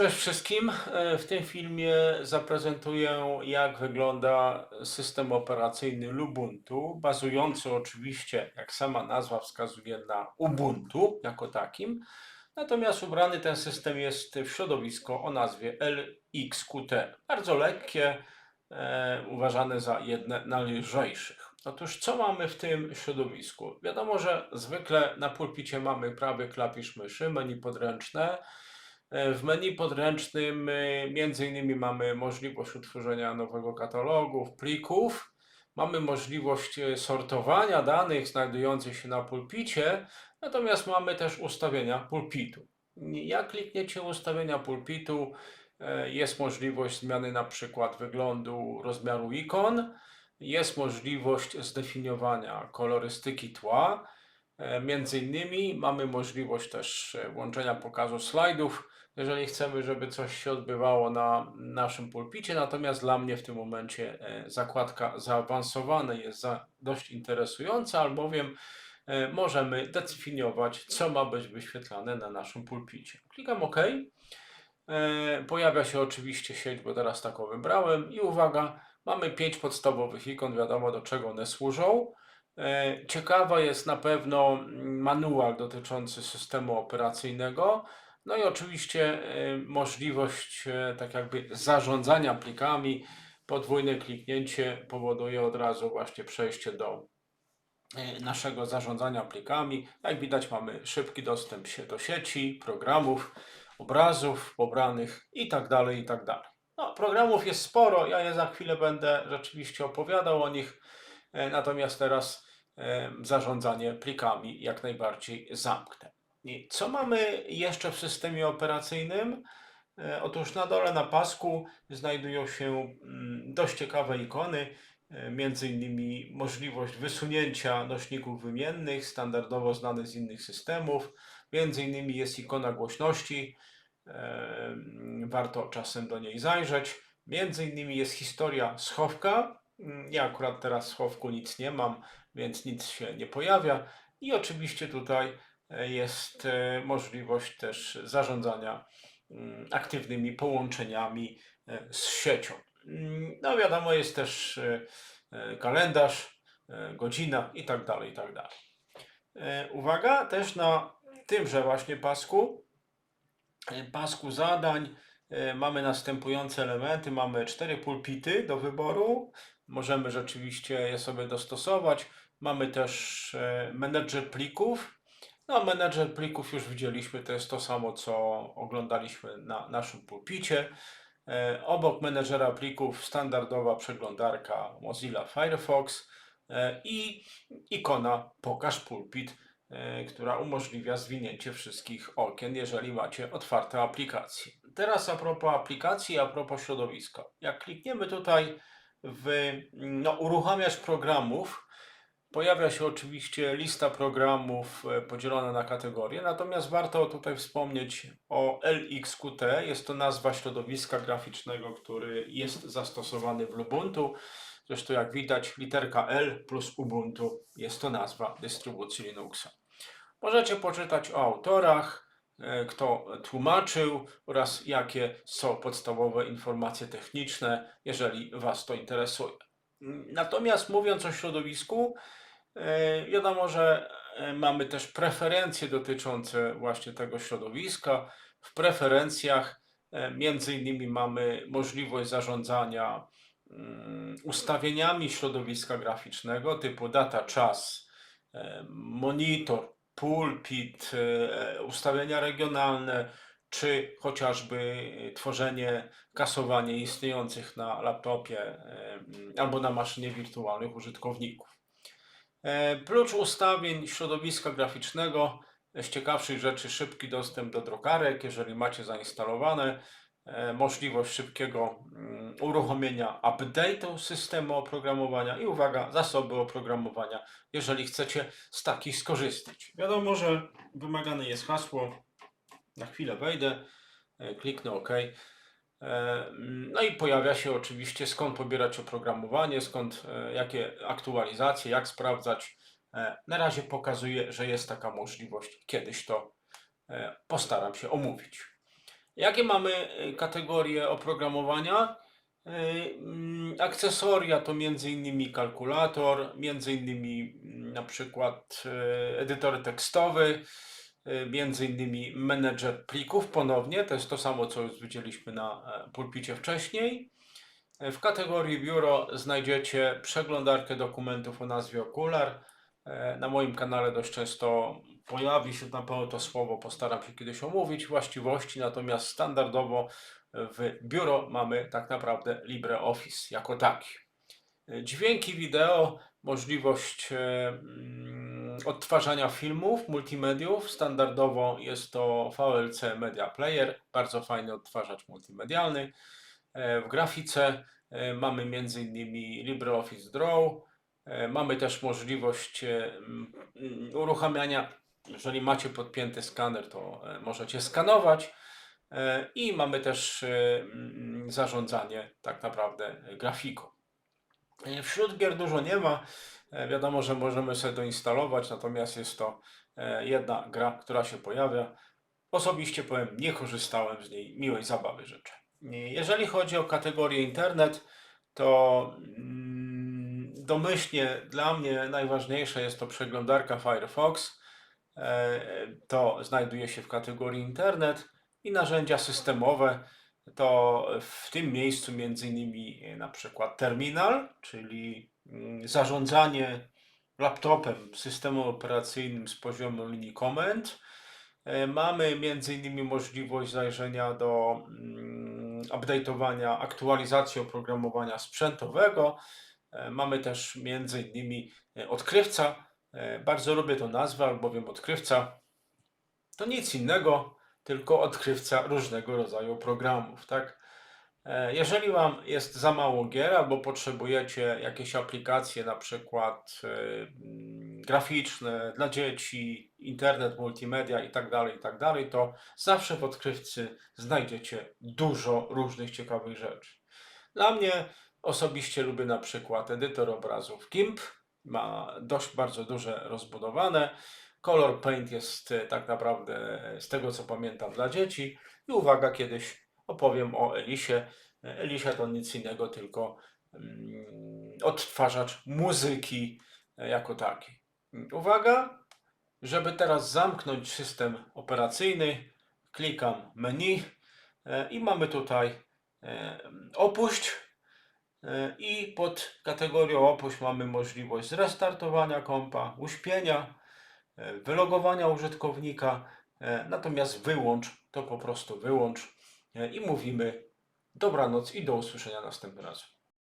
Cześć wszystkim. E, W tym filmie zaprezentuję, jak wygląda system operacyjny Lubuntu, bazujący oczywiście, jak sama nazwa wskazuje, na Ubuntu jako takim. Natomiast ubrany ten system jest w środowisko o nazwie LXQT. Bardzo lekkie, e, uważane za jedne najlżejszych. Otóż co mamy w tym środowisku? Wiadomo, że zwykle na pulpicie mamy prawy klawisz myszy, menu podręczne. E, W menu podręcznym e, między innymi mamy możliwość utworzenia nowego katalogu, plików. Mamy możliwość e, sortowania danych znajdujących się na pulpicie, natomiast mamy też ustawienia pulpitu. Jak klikniecie ustawienia pulpitu, jest możliwość zmiany na przykład wyglądu rozmiaru ikon, jest możliwość zdefiniowania kolorystyki tła. Między innymi mamy możliwość też włączenia pokazu slajdów, jeżeli chcemy, żeby coś się odbywało na naszym pulpicie. Natomiast dla mnie w tym momencie e, zakładka zaawansowane jest dość interesująca, albowiem e, możemy definiować, co ma być wyświetlane na naszym pulpicie. Klikam OK. E, Pojawia się oczywiście sieć, bo teraz taką wybrałem i uwaga, mamy pięć podstawowych ikon, wiadomo do czego one służą. Ciekawa jest na pewno mm, manual dotyczący systemu operacyjnego. No i oczywiście e, możliwość e, tak jakby zarządzania plikami. Podwójne kliknięcie powoduje od razu właśnie przejście do e, naszego zarządzania plikami. Jak widać mamy szybki dostęp się do sieci, programów, obrazów pobranych i tak dalej, i tak. No, programów jest sporo, ja je za chwilę będę rzeczywiście opowiadał o nich, natomiast teraz zarządzanie plikami jak najbardziej zamknę. I co mamy jeszcze w systemie operacyjnym? E, Otóż na dole na pasku znajdują się mm, dość ciekawe ikony, e, między innymi możliwość wysunięcia nośników wymiennych, standardowo znanych z innych systemów. Między innymi jest ikona głośności, e, warto czasem do niej zajrzeć. Między innymi jest historia schowka. Mm, Ja akurat teraz w schowku nic nie mam, więc nic się nie pojawia. I oczywiście tutaj jest e, możliwość też zarządzania mm, aktywnymi połączeniami e, z siecią. Mm, No wiadomo, jest też e, kalendarz, godzina i tak dalej, i tak dalej. Uwaga, też na tymże właśnie pasku, pasku zadań mamy następujące elementy. Mamy cztery pulpity do wyboru. Możemy rzeczywiście je sobie dostosować. Mamy też menedżer plików. No, menedżer plików już widzieliśmy, to jest to samo, co oglądaliśmy na naszym pulpicie. E, Obok menedżera plików standardowa przeglądarka Mozilla Firefox e, i ikona Pokaż pulpit, e, która umożliwia zwinięcie wszystkich okien, jeżeli macie otwarte aplikacje. Teraz a propos aplikacji, a propos środowiska. Jak klikniemy tutaj w no, programów, Pojawia się oczywiście lista programów e, podzielona na kategorie, natomiast warto tutaj wspomnieć o LXQT. Jest to nazwa środowiska graficznego, który jest zastosowany w Lubuntu. Zresztą jak widać literka L plus Ubuntu jest to nazwa dystrybucji Linuxa. Możecie poczytać o autorach, e, kto tłumaczył oraz jakie są podstawowe informacje techniczne, jeżeli Was to interesuje. Natomiast mówiąc o środowisku, wiadomo, że e, mamy też preferencje dotyczące właśnie tego środowiska. W preferencjach e, między innymi mamy możliwość zarządzania mm, ustawieniami środowiska graficznego typu data, czas, e, monitor, pulpit, e, ustawienia regionalne, czy chociażby tworzenie, kasowanie istniejących na laptopie e, albo na maszynie wirtualnych użytkowników. E, Prócz ustawień środowiska graficznego, z ciekawszych rzeczy szybki dostęp do drukarek, jeżeli macie zainstalowane, e, możliwość szybkiego mm, uruchomienia update'u systemu oprogramowania i uwaga, zasoby oprogramowania, jeżeli chcecie z takich skorzystać. Wiadomo, że wymagane jest hasło, na chwilę wejdę, e, kliknę OK. E, mm, No i pojawia się oczywiście skąd pobierać oprogramowanie, skąd e, jakie aktualizacje, jak sprawdzać. E, Na razie pokazuję, że jest taka możliwość. Kiedyś to postaram się omówić. Jakie mamy kategorie oprogramowania? Mm, Akcesoria to m.in. kalkulator, m.in. mm, na przykład edytor tekstowy, y, m.in. menedżer plików ponownie, to jest to samo co już widzieliśmy na e, pulpicie wcześniej. W kategorii biuro znajdziecie przeglądarkę dokumentów o nazwie Okular. E, Na moim kanale dość często pojawi się na pewno to słowo, postaram się kiedyś omówić właściwości, natomiast standardowo w biuro mamy tak naprawdę LibreOffice jako taki. E, Dźwięki wideo, możliwość e, mm, odtwarzania filmów, multimediów. Standardowo jest to VLC Media Player, bardzo fajny odtwarzacz multimedialny. E, W grafice e, mamy m.in. LibreOffice Draw. E, Mamy też możliwość uruchamiania, jeżeli macie podpięty skaner, to możecie skanować. I mamy też zarządzanie tak naprawdę grafiką. Wśród gier dużo nie ma. E, Wiadomo, że możemy sobie doinstalować, natomiast jest to e, jedna gra, która się pojawia. Osobiście powiem, nie korzystałem z niej, miłej zabawy życzę. E, Jeżeli chodzi o kategorię internet, to mm, domyślnie dla mnie najważniejsze jest to przeglądarka Firefox. To znajduje się w kategorii internet i narzędzia systemowe. To w tym miejscu między innymi e, na przykład terminal, czyli mm, zarządzanie laptopem, systemem operacyjnym z poziomu linii komend. E, Mamy między innymi możliwość zajrzenia do mm, update'owania, aktualizacji oprogramowania sprzętowego. E, Mamy też między innymi odkrywca. Bardzo lubię tę nazwę, albowiem odkrywca to nic innego, tylko odkrywca różnego rodzaju programów, tak? E, Jeżeli Wam jest za mało gier albo potrzebujecie jakieś aplikacje, na przykład e, mm, graficzne dla dzieci, internet, multimedia i tak dalej, i tak to zawsze w odkrywcy znajdziecie dużo różnych ciekawych rzeczy. Dla mnie osobiście lubię na przykład edytor obrazów GIMP, ma dość bardzo duże rozbudowane. Color Paint jest e, tak naprawdę, e, z tego co pamiętam, dla dzieci. I uwaga, kiedyś opowiem o Elisie. E, Elisia to nic innego, tylko mm, odtwarzacz muzyki jako taki. Uwaga, żeby teraz zamknąć system operacyjny, klikam menu i mamy tutaj opuść i pod kategorią opuść mamy możliwość zrestartowania kompa, uśpienia, wylogowania użytkownika, e, natomiast wyłącz to po prostu wyłącz e, i mówimy dobranoc i do usłyszenia następnym razem.